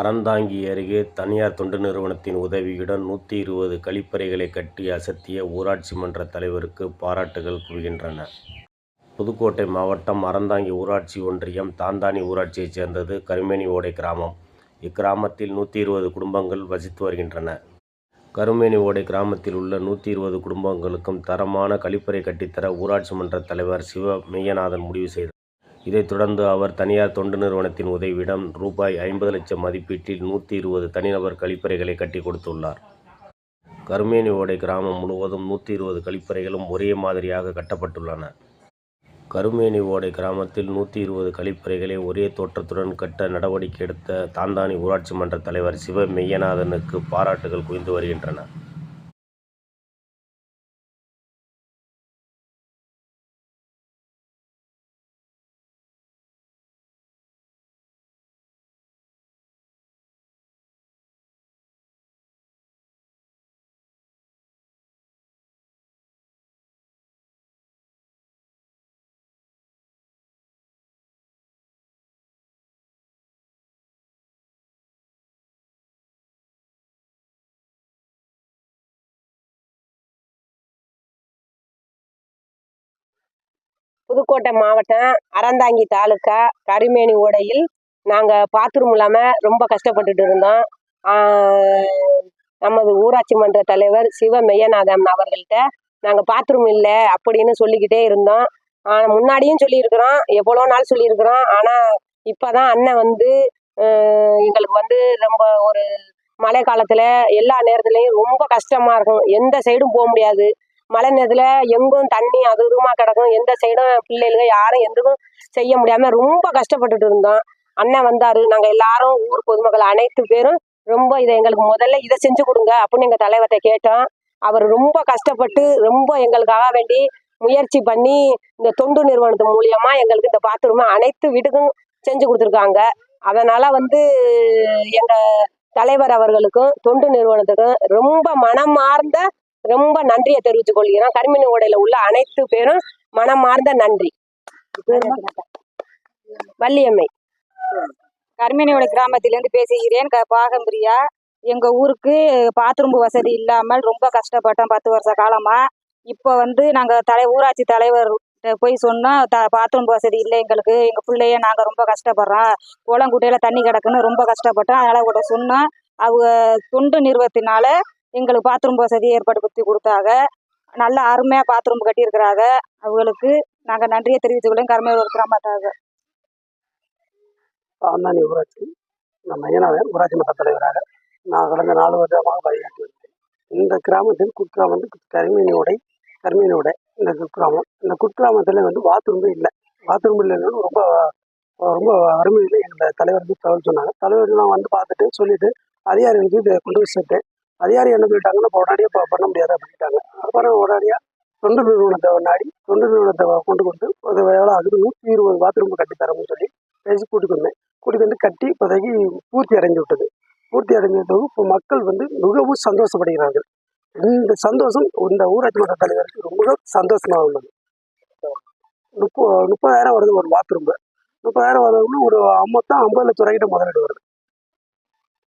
அறந்தாங்கி அருகே தனியார் தொண்டு நிறுவனத்தின் உதவியுடன் நூற்றி இருபது கழிப்பறைகளை கட்டி அசத்திய ஊராட்சி மன்ற தலைவருக்கு பாராட்டுகள் குவிகின்றன. புதுக்கோட்டை மாவட்டம் அறந்தாங்கி ஊராட்சி ஒன்றியம் தாந்தானி ஊராட்சியைச் சேர்ந்தது கருமேனிஓடை கிராமம். இக்கிராமத்தில் நூற்றி இருபது குடும்பங்கள் வசித்து வருகின்றன. கருமேனிஓடை கிராமத்தில் உள்ள நூற்றி இருபது குடும்பங்களுக்கும் தரமான கழிப்பறை கட்டித்தர ஊராட்சி மன்ற தலைவர் சிவ மெய்யநாதன் முடிவு செய்தார். இதைத் தொடர்ந்து அவர் தனியார் தொண்டு நிறுவனத்தின் உதவியிடம் ரூபாய் ஐம்பது லட்சம் மதிப்பீட்டில் நூற்றி இருபது தனிநபர் கழிப்பறைகளை கட்டி கொடுத்துள்ளார். கருமேனி ஓடை கிராமம் முழுவதும் நூற்றி இருபது கழிப்பறைகளும் ஒரே மாதிரியாக கட்டப்பட்டுள்ளன. கருமேனி ஓடை கிராமத்தில் நூற்றி இருபது கழிப்பறைகளை ஒரே தோற்றத்துடன் கட்ட நடவடிக்கை எடுத்த தாந்தானி ஊராட்சி மன்ற தலைவர் சிவ மெய்யநாதனுக்கு பாராட்டுகள் குவிந்து வருகின்றன. புதுக்கோட்டை மாவட்டம் அறந்தாங்கி தாலுக்கா கரிமேனி ஓடையில் நாங்கள் பாத்ரூம் இல்லாமல் ரொம்ப கஷ்டப்பட்டுட்டு இருந்தோம். நமது ஊராட்சி மன்ற தலைவர் சிவ மெய்யநாதன் அவர்கள்ட்ட நாங்கள் பாத்ரூம் இல்லை அப்படின்னு சொல்லிக்கிட்டே இருந்தோம். முன்னாடியும் சொல்லியிருக்கிறோம் எவ்வளோ நாள் சொல்லியிருக்கிறோம். ஆனால் இப்போ தான் அண்ணன் வந்து எங்களுக்கு வந்து ரொம்ப ஒரு மழை காலத்தில் எல்லா நேரத்துலையும் ரொம்ப கஷ்டமாக இருக்கும். எந்த சைடும் போக முடியாது. மழை நேரத்துல எங்கும் தண்ணி அது இதுமா கிடக்கும். எந்த சைடும் பிள்ளைகளுக்கு யாரும் எதுவும் செய்ய முடியாமல் ரொம்ப கஷ்டப்பட்டுட்டு இருந்தோம். அண்ணன் வந்தாரு. நாங்கள் எல்லாரும் ஊர் பொதுமக்கள் அனைத்து பேரும் ரொம்ப இதை எங்களுக்கு முதல்ல இதை செஞ்சு கொடுங்க அப்படின்னு எங்கள் தலைவர்கிட்ட கேட்டோம். அவர் ரொம்ப கஷ்டப்பட்டு ரொம்ப எங்களுக்காக வேண்டி முயற்சி பண்ணி இந்த தொண்டு நிறுவனத்து மூலியமா எங்களுக்கு இந்த பாத்ரூம் அனைத்து வீட்டுக்கும் செஞ்சு கொடுத்துருக்காங்க. அதனால வந்து எங்க தலைவர் அவர்களுக்கும் தொண்டு நிறுவனத்துக்கும் ரொம்ப மனமார்ந்த ரொம்ப நன்றியை தெரிவித்துக் கொள்கிறோம் கருமினி ஓடையில உள்ள அனைத்து பேரும் மனமார்ந்த நன்றி. வள்ளியம்மை. கர்மினியோட கிராமத்திலேருந்து பேசுகிறேன். க பாகம்பிரியா எங்கள் ஊருக்கு பாத்ரூம் வசதி இல்லாமல் ரொம்ப கஷ்டப்பட்டோம் பத்து வருஷ காலமாக இப்போ வந்து நாங்கள் தலை ஊராட்சி தலைவர் போய் சொன்னோம் த பாத்ரூம் வசதி இல்லை எங்களுக்கு. எங்கள் பிள்ளைய நாங்கள் ரொம்ப கஷ்டப்படுறோம். குளங்குட்டையில் தண்ணி கிடக்குன்னு ரொம்ப கஷ்டப்பட்டோம். அதனால் கூட சொன்னோம் அவங்க தொண்டு நிறுவத்தினால எங்களுக்கு பாத்ரூம் வசதி ஏற்படுத்தி கொடுத்தாங்க. நல்ல அருமையாக பாத்ரூம் கட்டியிருக்கிறாங்க. அவங்களுக்கு நாங்கள் நன்றியை தெரிவித்துக்கொள்ளும் கருமையூர் கிராமத்தாக ஆந்தானி ஊராட்சி நான் மையனாதன் ஊராட்சி மன்ற தலைவராக. நான் கடந்த நாலு வருடமாக பணியாற்றி வருகிறேன். இந்த கிராமத்தில் குக்கிராமம் கரிமீனி உடை கரிமீனி உடை இந்த குக்கிராமம் இந்த குக்கிராமத்தில் வந்து பாத்ரூமே இல்லை. பாத்ரூம் இல்லைன்னு ரொம்ப ரொம்ப அருமையில் எங்கள் வந்து தகவல் சொன்னாங்க. தலைவர்லாம் வந்து பார்த்துட்டு சொல்லிட்டு அதிகாரிகளுக்கு இதை கொண்டு வச்சுட்டேன் அதிகாரி என்ன சொல்லிட்டாங்கன்னா இப்போ உடனடியாக இப்போ பண்ண முடியாது அப்படின்ட்டாங்க. அப்புறம் உடனடியாக தொண்டு நிறுவனத்தை நாடி தொண்டு நிறுவனத்தை கொண்டு கொடுத்து ஒரு வேலை ஆகுது நூற்றி இருபது பாத்ரூம் கட்டித்தரோம்னு சொல்லி பேசி கூட்டிட்டு வந்தேன். கூட்டிட்டு வந்து கட்டி இப்போதைக்கு பூர்த்தி அடைஞ்சு விட்டது. பூர்த்தி அடைஞ்சது இப்போ மக்கள் வந்து மிகவும் சந்தோஷப்படுகிறார்கள். இந்த சந்தோஷம் இந்த ஊராட்சி மன்ற தலைவருக்கு ரொம்ப சந்தோஷமாக உள்ளது. முப்ப முப்பதாயிரம் வருது ஒரு பாத்ரூம் முப்பதாயிரம் வருதுன்னு ஒரு ஐம்பத்தா ஐம்பது லட்சம் ரூபாய்கிட்ட முதலீடு வருது.